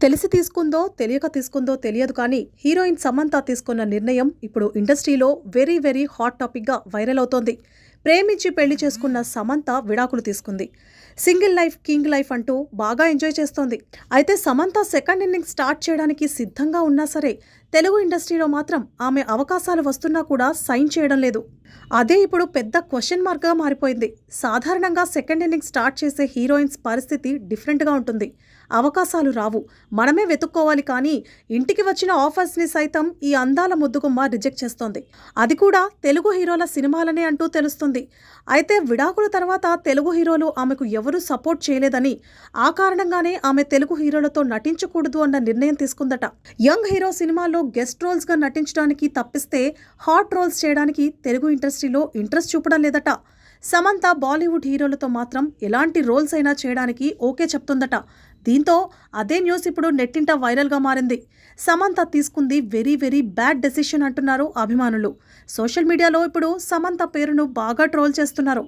తెలిసి తీసుకుందో తెలియక తీసుకుందో తెలియదు కానీ హీరోయిన్ సమంత తీసుకున్న నిర్ణయం ఇప్పుడు ఇండస్ట్రీలో వెరీ వెరీ హాట్ టాపిక్గా వైరల్ అవుతోంది. ప్రేమించి పెళ్ళి చేసుకున్న సమంత విడాకులు తీసుకుంది. సింగిల్ లైఫ్ కింగ్ లైఫ్ అంటూ బాగా ఎంజాయ్ చేస్తోంది. అయితే సమంత సెకండ్ ఇన్నింగ్ స్టార్ట్ చేయడానికి సిద్ధంగా ఉన్నా సరే తెలుగు ఇండస్ట్రీలో మాత్రం ఆమె అవకాశాలు వస్తున్నా కూడా సైన్ చేయడం లేదు. అదే ఇప్పుడు పెద్ద క్వశ్చన్ మార్క్గా మారిపోయింది. సాధారణంగా సెకండ్ ఇన్నింగ్ స్టార్ట్ చేసే హీరోయిన్స్ పరిస్థితి డిఫరెంట్గా ఉంటుంది. అవకాశాలు రావు. మనమే వెతుక్కోవాలి కానీ ఇంటికి వచ్చిన ఆఫర్స్ని సైతం ఈ అందాల ముద్దుగుమ్మ రిజెక్ట్ చేస్తోంది. అది కూడా తెలుగు హీరోల సినిమాలనే అంటూ తెలుస్తుంది. అయితే విడాకుల తర్వాత తెలుగు హీరోలు ఆమెకు ఎవరూ సపోర్ట్ చేయలేదని ఆ కారణంగానే ఆమె తెలుగు హీరోలతో నటించకూడదు అన్న నిర్ణయం తీసుకుందట. యంగ్ హీరో సినిమాల్లో గెస్ట్ రోల్స్గా నటించడానికి తప్పిస్తే హాట్ రోల్స్ చేయడానికి తెలుగు ఇండస్ట్రీలో ఇంట్రెస్ట్ చూపడం లేదట. సమంత బాలీవుడ్ హీరోలతో మాత్రం ఎలాంటి రోల్స్ అయినా చేయడానికి ఓకే చెప్తుందట. దీంతో అదే న్యూస్ ఇప్పుడు నెట్టింట వైరల్గా మారింది. సమంత తీసుకుంది వెరీ వెరీ బ్యాడ్ డెసిషన్ అంటున్నారు అభిమానులు. సోషల్ మీడియాలో ఇప్పుడు సమంత పేరును బాగా ట్రోల్ చేస్తున్నారు.